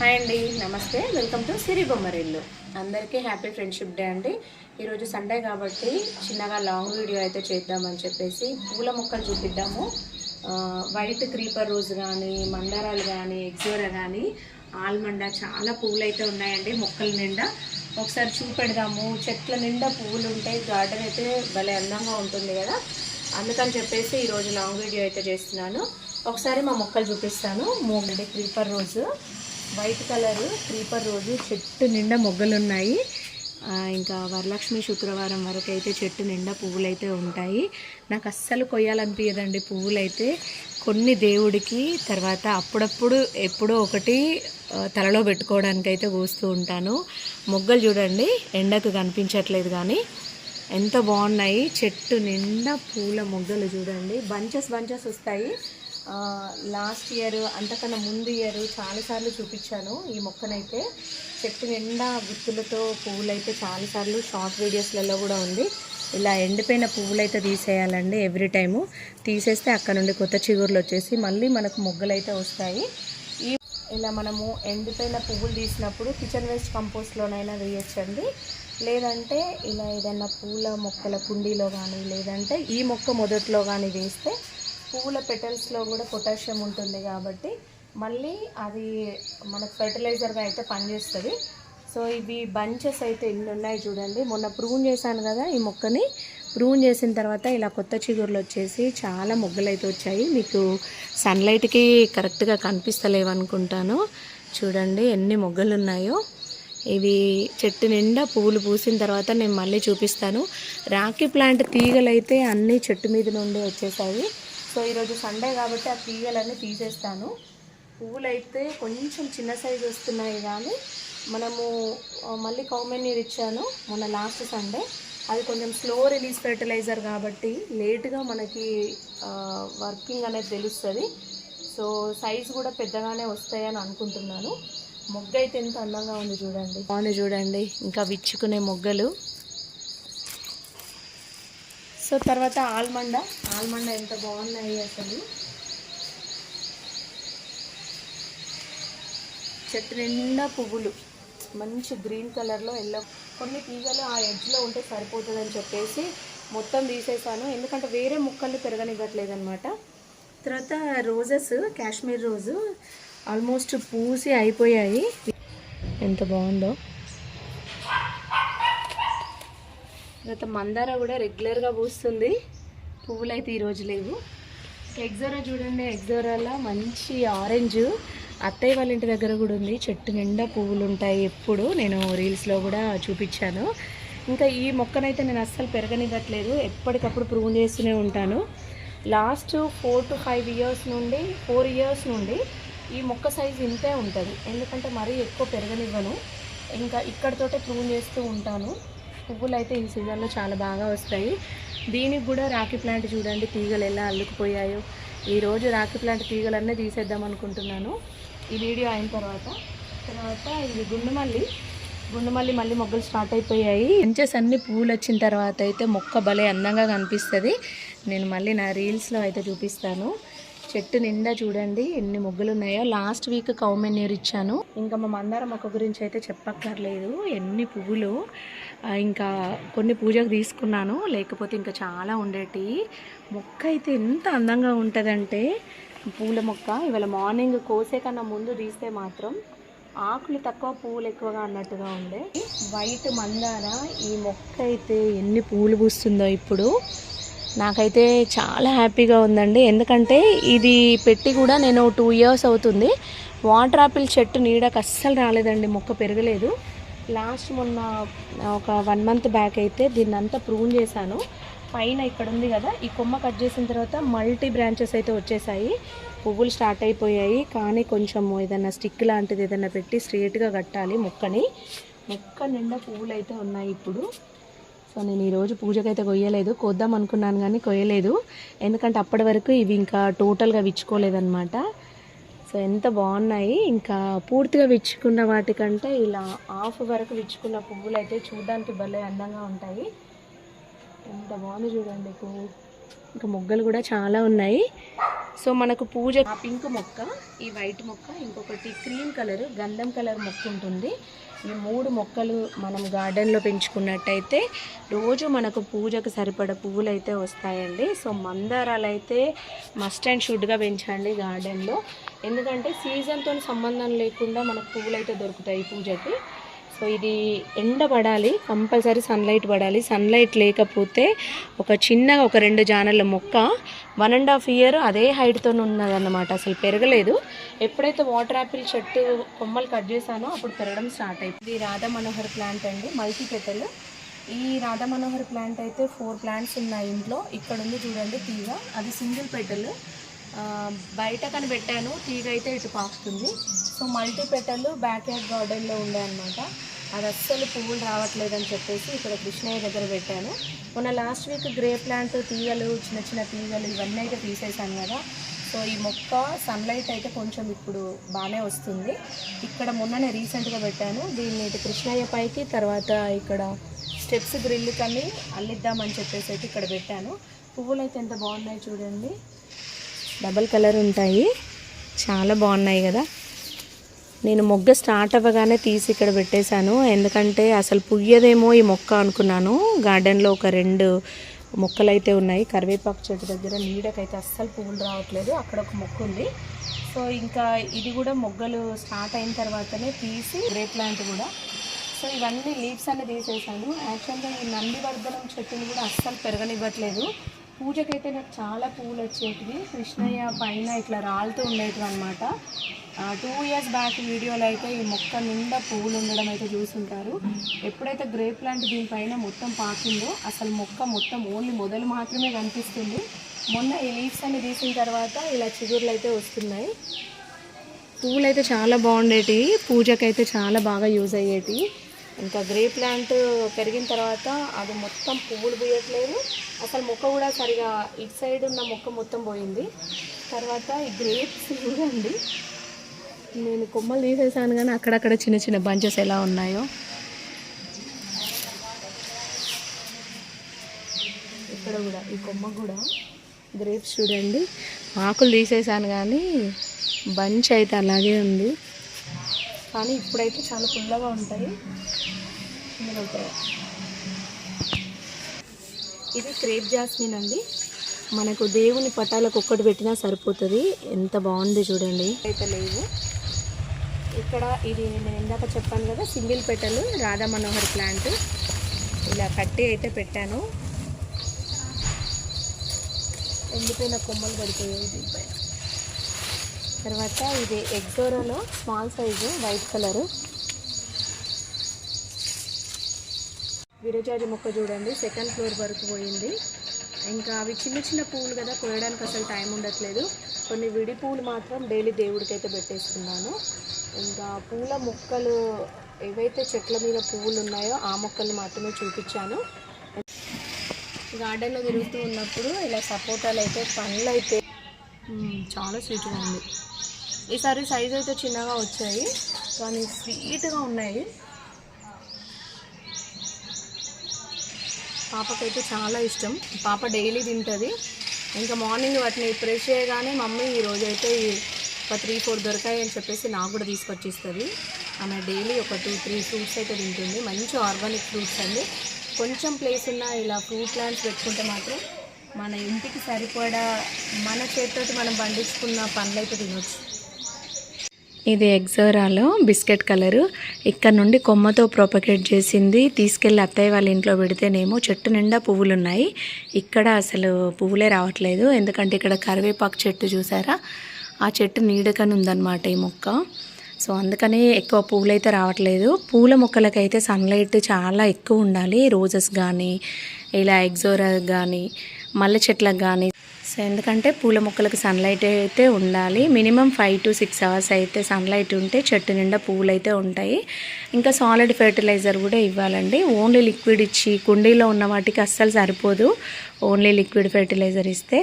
Hi అండి నమస్తే. Welcome to Siri Bommarillu. అందరికీ హ్యాపీ ఫ్రెండ్షిప్ డే అండి. ఈరోజు సండే కాబట్టి చిన్నగా లాంగ్ వీడియో అయితే చేద్దామని చెప్పేసి పూల మొక్కలు చూపిద్దాము. వైట్ క్రీపర్ రోజ్ కానీ మందారాలు కానీ ఎగ్జోరా కానీ ఆల్మండా చాలా పువ్వులు అయితే ఉన్నాయండి మొక్కల నిండా. ఒకసారి చూపెడదాము. చెట్ల నిండా పువ్వులు ఉంటాయి గార్డెన్ అయితే భలే అందంగా ఉంటుంది కదా. అందుకని చెప్పేసి ఈరోజు లాంగ్ వీడియో అయితే చేస్తున్నాను. ఒకసారి మా మొక్కలు చూపిస్తాను. మూడు క్రీపర్ రోజు. వైట్ కలర్ క్రీపర్ రోజు చెట్టు నిండా మొగ్గలు ఉన్నాయి ఇంకా వరలక్ష్మి శుక్రవారం వరకు అయితే చెట్టు నిండా పువ్వులు అయితే ఉంటాయి. నాకు అస్సలు కొయ్యాలనిపించదండి పువ్వులు అయితే కొన్ని దేవుడికి తర్వాత అప్పుడప్పుడు ఎప్పుడో ఒకటి తలలో పెట్టుకోవడానికి అయితే కూస్తూ ఉంటాను. మొగ్గలు చూడండి ఎండకు కనిపించట్లేదు కానీ ఎంత బాగున్నాయి. చెట్టు నిండా పూల మొగ్గలు చూడండి. బంచెస్ బంచెస్ వస్తాయి. లాస్ట్ ఇయర్ అంతకన్నా ముందు ఇయర్ చాలాసార్లు చూపించాను ఈ మొక్కనైతే. చెట్టు నిండా గుత్తులతో పువ్వులు అయితే చాలాసార్లు షార్ట్ వీడియోస్లలో కూడా ఉంది. ఇలా ఎండిపోయిన పువ్వులు అయితే తీసేయాలండి ఎవ్రీ టైము తీసేస్తే అక్కడ నుండి కొత్త చిగుర్లు వచ్చేసి మళ్ళీ మనకు మొగ్గలు అయితే వస్తాయి. ఈ ఇలా మనము ఎండిపోయిన పువ్వులు తీసినప్పుడు కిచెన్ వేస్ట్ కంపోస్ట్లోనైనా వేయచ్చండి. లేదంటే ఇలా ఏదైనా పూల మొక్కల కుండీలో కానీ లేదంటే ఈ మొక్క మొదట్లో కానీ వేస్తే పువ్వుల పెటల్స్లో కూడా పొటాషియం ఉంటుంది కాబట్టి మళ్ళీ అది మనకు ఫెర్టిలైజర్గా అయితే పనిచేస్తుంది. సో ఇవి బంచెస్ అయితే ఎన్ని ఉన్నాయి చూడండి. మొన్న ప్రూన్ చేశాను కదా ఈ మొక్కని. ప్రూన్ చేసిన తర్వాత ఇలా కొత్త చిగుర్లు వచ్చేసి చాలా మొగ్గలు అయితే వచ్చాయి. మీకు సన్లైట్కి కరెక్ట్గా కనిపిస్తలేవనుకుంటాను. చూడండి ఎన్ని మొగ్గలు ఉన్నాయో. ఇవి చెట్టు నిండా పువ్వులు పూసిన తర్వాత నేను మళ్ళీ చూపిస్తాను. రాఖీ ప్లాంట్ తీగలు అయితే అన్నీ చెట్టు మీద నుండి వచ్చేసాయి. సో ఈరోజు సండే కాబట్టి ఆ తీగలన్నీ తీసేస్తాను. పువ్వులు అయితే కొంచెం చిన్న సైజు వస్తున్నాయి కానీ మనము మళ్ళీ కౌమెన్యూర్ ఇచ్చాను మొన్న లాస్ట్ సండే అది కొంచెం స్లో రిలీజ్ ఫెర్టిలైజర్ కాబట్టి లేట్గా మనకి వర్కింగ్ అనేది తెలుస్తుంది. సో సైజు కూడా పెద్దగానే వస్తాయని అనుకుంటున్నాను. మొగ్గ అయితే ఎంత అందంగా ఉంది చూడండి. బాగుంది చూడండి. ఇంకా విచ్చుకునే మొగ్గలు. సో తర్వాత ఆల్మండ. ఆల్మండ ఎంత బాగున్నాయి అసలు. చెట్టు నిండా పువ్వులు. మంచి గ్రీన్ కలర్లో ఎల్లో. కొన్ని తీగలు ఆ ఎడ్జ్లో ఉంటే సరిపోతుందని చెప్పేసి మొత్తం తీసేసాను. ఎందుకంటే వేరే ముక్కలు పెరగనివ్వట్లేదు అనమాట తర్వాత రోజెస్ కాశ్మీర్ రోజు. ఆల్మోస్ట్ పూసి అయిపోయాయి. ఎంత బాగుందో. తర్వాత మందార కూడా రెగ్యులర్గా పూస్తుంది. పువ్వులు అయితే ఈరోజు లేవు. ఎగ్జోరా చూడండి ఎగ్జోరాలో మంచి ఆరెంజ్ అత్తయ్య వాళ్ళ ఇంటి దగ్గర కూడా ఉంది. చెట్టు నిండా పువ్వులు ఉంటాయి ఎప్పుడు. నేను రీల్స్లో కూడా చూపించాను. ఇంకా ఈ మొక్కనైతే నేను అస్సలు పెరగనివ్వట్లేదు. ఎప్పటికప్పుడు ప్రూవ్ చేస్తూనే ఉంటాను. Last four to five years నుండి ఫోర్ ఇయర్స్ నుండి ఈ మొక్క సైజు ఇంతే ఉంటుంది. ఎందుకంటే మరీ ఎక్కువ పెరగనివ్వను. ఇంకా ఇక్కడితోటే ప్రూవ్ చేస్తూ ఉంటాను. పువ్వులు అయితే ఈ సీజన్లో చాలా బాగా వస్తాయి. దీనికి కూడా రాఖీ ప్లాంట్ చూడండి తీగలు ఎలా అల్లుకుపోయాయో. ఈరోజు రాఖీ ప్లాంట్ తీగలన్నీ తీసేద్దాం అనుకుంటున్నాను. ఈ వీడియో అయిన తర్వాత తర్వాత ఇది గుండుమల్లి. గుండుమల్లి మళ్ళీ మొగ్గలు స్టార్ట్ అయిపోయాయి. ఇంచెస్ అన్ని పువ్వులు వచ్చిన తర్వాత అయితే మొక్క భలే అందంగా కనిపిస్తుంది. నేను మళ్ళీ నా రీల్స్లో అయితే చూపిస్తాను. చెట్టు నిండా చూడండి ఎన్ని మొగ్గలు ఉన్నాయో. లాస్ట్ వీక్ కౌమెన్యూర్ ఇచ్చాను. ఇంకా మా మందార మొక్క గురించి అయితే చెప్పక్కర్లేదు. ఎన్ని పువ్వులు. ఇంకా కొన్ని పూజకు తీసుకున్నాను. లేకపోతే ఇంకా చాలా ఉండేటి మొక్క అయితే ఎంత అందంగా ఉంటుందంటే పూల మొక్క. ఇవాళ మార్నింగ్ కోసే కన్నా ముందు తీస్తే మాత్రం ఆకులు తక్కువ పూలు ఎక్కువగా అన్నట్టుగా ఉండే. వైట్ మందార ఈ మొక్క అయితే ఎన్ని పూలు పూస్తుందో ఇప్పుడు. నాకైతే చాలా హ్యాపీగా ఉందండి. ఎందుకంటే ఇది పెట్టి కూడా నేను టూ ఇయర్స్ అవుతుంది. వాటర్ ఆపిల్ చెట్టు నీడకు అస్సలు రాలేదండి. మొక్క పెరగలేదు. లాస్ట్ మొన్న ఒక వన్ మంత్ బ్యాక్ అయితే దీన్ని అంతా ప్రూన్ చేశాను. పైన ఇక్కడ ఉంది కదా ఈ కొమ్మ కట్ చేసిన తర్వాత మల్టీ బ్రాంచెస్ అయితే వచ్చేసాయి. పువ్వులు స్టార్ట్ అయిపోయాయి కానీ కొంచెం ఏదైనా స్టిక్ లాంటిది ఏదైనా పెట్టి స్ట్రేట్గా కట్టాలి మొక్కని. మొక్క నిండా పువ్వులు అయితే ఉన్నాయి ఇప్పుడు. సో నేను ఈరోజు పూజకైతే కొయ్యలేదు. కొద్దాం అనుకున్నాను కానీ కొయ్యలేదు. ఎందుకంటే అప్పటి వరకు ఇవి ఇంకా టోటల్గా విచ్చుకోలేదన్నమాట. సో ఎంత బాగున్నాయి. ఇంకా పూర్తిగా విచ్చుకున్న వాటికంటే ఇలా హాఫ్ వరకు విచ్చుకున్న పువ్వులు అయితే చూడడానికి భలే అందంగా ఉంటాయి. ఎంత బాగుంది చూడండి పువ్వు. ఇంకా మొగ్గలు కూడా చాలా ఉన్నాయి. సో మనకు పూజ పింక్ మొక్క ఈ వైట్ మొక్క ఇంకొకటి క్రీమ్ కలర్ గంధం కలర్ మొక్క ఉంటుంది. ఈ మూడు మొక్కలు మనం గార్డెన్లో పెంచుకున్నట్టయితే రోజు మనకు పూజకు సరిపడ పువ్వులు అయితే వస్తాయండి. సో మందారాలు అయితే మస్ట్ అండ్ షుడ్గా పెంచండి గార్డెన్లో. ఎందుకంటే సీజన్తో సంబంధం లేకుండా మనకు పువ్వులు అయితే దొరుకుతాయి పూజకి. సో ఇది ఎండ పడాలి కంపల్సరీ సన్లైట్ పడాలి. సన్లైట్ లేకపోతే ఒక చిన్నగా ఒక రెండు జానల మొక్క వన్ అండ్ హాఫ్ ఇయర్ అదే హైట్తో ఉన్నదన్నమాట. అసలు పెరగలేదు. ఎప్పుడైతే వాటర్ యాపిల్ చెట్టు కొమ్మలు కట్ చేశానో అప్పుడు పెరగడం స్టార్ట్ అయింది ఇది రాధా మనోహర్ ప్లాంట్ అండి మల్టీ పెటల్ ఈ రాధా మనోహర్ ప్లాంట్ అయితే ఫోర్ ప్లాంట్స్ ఉన్నాయి ఇంట్లో. ఇక్కడ ఉంది చూడండి తీగ. అది సింగిల్ పెటల్ బయట కని పెట్టాను తీగ అయితే ఇటు పాకుతుంది. So multi petal backyard గార్డెన్లో ఉండే అనమాట అది అస్సలు పువ్వులు రావట్లేదని చెప్పేసి ఇక్కడ కృష్ణయ్య దగ్గర పెట్టాను. మొన్న లాస్ట్ వీక్ గ్రే ప్లాంట్ తీగలు చిన్న చిన్న తీగలు ఇవన్నీ అయితే తీసేసాను కదా. సో ఈ మొక్క సన్లైట్ అయితే కొంచెం ఇప్పుడు బాగానే వస్తుంది. ఇక్కడ మొన్ననే రీసెంట్గా పెట్టాను. దీన్ని ఇటు కృష్ణయ్య పైకి తర్వాత ఇక్కడ స్టెప్స్ గ్రిల్ కని అల్లిద్దామని చెప్పేసి అయితే ఇక్కడ పెట్టాను. పువ్వులు అయితే ఎంత బాగున్నాయి చూడండి. డబల్ కలర్ ఉంటాయి. చాలా బాగున్నాయి కదా. నేను మొగ్గ స్టార్ట్ అవ్వగానే తీసి ఇక్కడ పెట్టేశాను. ఎందుకంటే అసలు పుయ్యదేమో ఈ మొక్క అనుకున్నాను. గార్డెన్లో ఒక రెండు మొక్కలు అయితే ఉన్నాయి. కరివేపాకు చెట్టు దగ్గర నీడకైతే అస్సలు పువ్వులు రావట్లేదు. అక్కడ ఒక మొక్క ఉంది. సో ఇంకా ఇది కూడా మొగ్గలు స్టార్ట్ అయిన తర్వాతనే తీసి గ్రే ప్లాంట్ కూడా. సో ఇవన్నీ లీవ్స్ అనేది తీసేసాను యాక్చువల్గా ఈ నందివర్ధనం చెట్టుని కూడా అస్సలు పెరగనివ్వట్లేదు. పూజకైతే నాకు చాలా పువ్వులు వచ్చేటివి కృష్ణయ్య పైన ఇట్లా రాలుతూ ఉండేటివి అనమాట టూ ఇయర్స్ బ్యాక్ వీడియోలో అయితే ఈ మొక్క నిండా పువ్వులు ఉండడం అయితే చూసుంటారు. ఎప్పుడైతే గ్రేప్ ప్లాంట్ దీనిపైన మొత్తం పాకిందో అసలు మొక్క మొత్తం ఓన్లీ మొదలు మాత్రమే కనిపిస్తుంది. మొన్న ఈ లీవ్స్ అన్ని తీసిన తర్వాత ఇలా చిగుర్లు అయితే వస్తున్నాయి. పువ్వులు అయితే చాలా బాగుండేటివి. పూజకైతే చాలా బాగా యూజ్ అయ్యేటివి. ఇంకా గ్రే ప్లాంట్ పెరిగిన తర్వాత అది మొత్తం పువ్వులు పోయట్లేదు. అసలు మొక్క కూడా సరిగా ఇటు సైడ్ ఉన్న మొక్క మొత్తం పోయింది. తర్వాత ఈ గ్రేప్స్ చూడండి. నేను కొమ్మలు తీసేసాను కానీ అక్కడక్కడ చిన్న చిన్న బంచెస్ ఎలా ఉన్నాయో. ఇక్కడ కూడా ఈ కొమ్మ కూడా. గ్రేప్స్ చూడండి. ఆకులు తీసేసాను కానీ బంచ్ అయితే అలాగే ఉంది. కానీ ఇప్పుడైతే చాలా పుల్లగా ఉంటాయి. ఇది క్రేప్ జాస్మిన్ అండి. మనకు దేవుని పటాలకు ఒక్కటి పెట్టినా సరిపోతుంది. ఎంత బాగుంది చూడండి. అయితే లేవు. ఇక్కడ ఇది నేను ఇందాక చెప్పాను కదా సింగిల్ పెట్టలు రాధా మనోహర్ ప్లాంట్. ఇలా కట్టి అయితే పెట్టాను. ఎండిపోయిన కొమ్మలు పడిపోయాయి దీనిపై తర్వాత ఇది ఎగ్జోరాలో స్మాల్ సైజు వైట్ కలరు. విరజాజి మొక్క చూడండి సెకండ్ ఫ్లోర్ వరకు పోయింది. ఇంకా అవి చిన్న చిన్న పువ్వులు కదా కోయడానికి అసలు టైం ఉండట్లేదు. కొన్ని విడి పువ్వులు మాత్రం డైలీ దేవుడికి అయితే పెట్టేస్తున్నాను. ఇంకా పూల మొక్కలు ఏవైతే చెట్ల మీద పువ్వులు ఉన్నాయో ఆ మొక్కలు మాత్రమే చూపించాను. గార్డెన్లో తిరుగుతూ ఉన్నప్పుడు ఇలా సపోటాలు అయితే పండ్లు అయితే చాలా స్వీట్గా ఉంది. ఈసారి సైజ్ అయితే చిన్నగా వచ్చాయి. కానీ స్వీట్గా ఉన్నాయి. పాపకైతే చాలా ఇష్టం. పాప డైలీ తింటుంది. ఇంకా మార్నింగ్ వాటిని ప్రెస్ చేయగానే మమ్మీ ఈరోజు అయితే ఒక త్రీ ఫోర్ దొరికాయి అని చెప్పేసి నాకు కూడా తీసుకొచ్చిస్తుంది. ఆమె డైలీ ఒక టూ త్రీ ఫ్రూట్స్ అయితే తింటుంది. మంచి ఆర్గానిక్ ఫ్రూట్స్ అండి. కొంచెం ప్లేస్ ఉన్న ఇలా ఫ్రూట్ ప్లాంట్స్ పెట్టుకుంటే మాత్రం మన ఇంటికి సరిపడా మన చేతితో మనం పండించుకున్న పండ్లు అయితే తినొచ్చు. ఇది ఎగ్జోరాలో బిస్కెట్ కలరు. ఇక్కడ నుండి కొమ్మతో ప్రొపగేట్ చేసింది. తీసుకెళ్ళి అత్తయ్య వాళ్ళ ఇంట్లో పెడితేనేమో చెట్టు నిండా పువ్వులు ఉన్నాయి ఇక్కడ అసలు పువ్వులే రావట్లేదు. ఎందుకంటే ఇక్కడ కరివేపాకు చెట్టు చూసారా? ఆ చెట్టు నీడకని ఉందన్నమాట ఈ మొక్క. సో అందుకని ఎక్కువ పువ్వులు అయితే రావట్లేదు. పూల మొక్కలకైతే సన్లైట్ చాలా ఎక్కువ ఉండాలి. రోజెస్ కానీ ఇలా ఎగ్జోరా కానీ మల్లె చెట్లకు కానీ సో ఎందుకంటే పూల మొక్కలకు సన్లైట్ అయితే ఉండాలి. Minimum five to six hours అయితే సన్లైట్ ఉంటే చెట్టు నిండా పువ్వులు అయితే ఉంటాయి. ఇంకా సాలిడ్ ఫెర్టిలైజర్ కూడా ఇవ్వాలండి. ఓన్లీ లిక్విడ్ ఇచ్చి కుండీలో ఉన్న వాటికి అస్సలు సరిపోదు. ఓన్లీ లిక్విడ్ ఫెర్టిలైజర్ ఇస్తే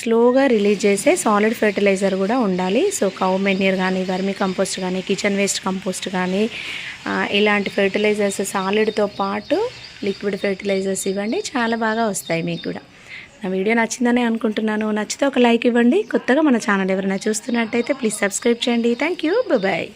స్లోగా రిలీజ్ చేసే సాలిడ్ ఫెర్టిలైజర్ కూడా ఉండాలి. సో కౌ మెన్యూర్ కానీ వర్మి కంపోస్ట్ కానీ కిచెన్ వేస్ట్ కంపోస్ట్ కానీ ఇలాంటి ఫెర్టిలైజర్స్ సాలిడ్తో పాటు లిక్విడ్ ఫెర్టిలైజర్స్ ఇవ్వండి. చాలా బాగా వస్తాయి మీకు కూడా. నా వీడియో నచ్చిందని అనుకుంటున్నాను. నచ్చితే ఒక లైక్ ఇవ్వండి. కొత్తగా మన ఛానల్ ఎవరైనా చూస్తున్నట్టయితే ప్లీజ్ సబ్స్క్రైబ్ చేయండి. Thank you bye.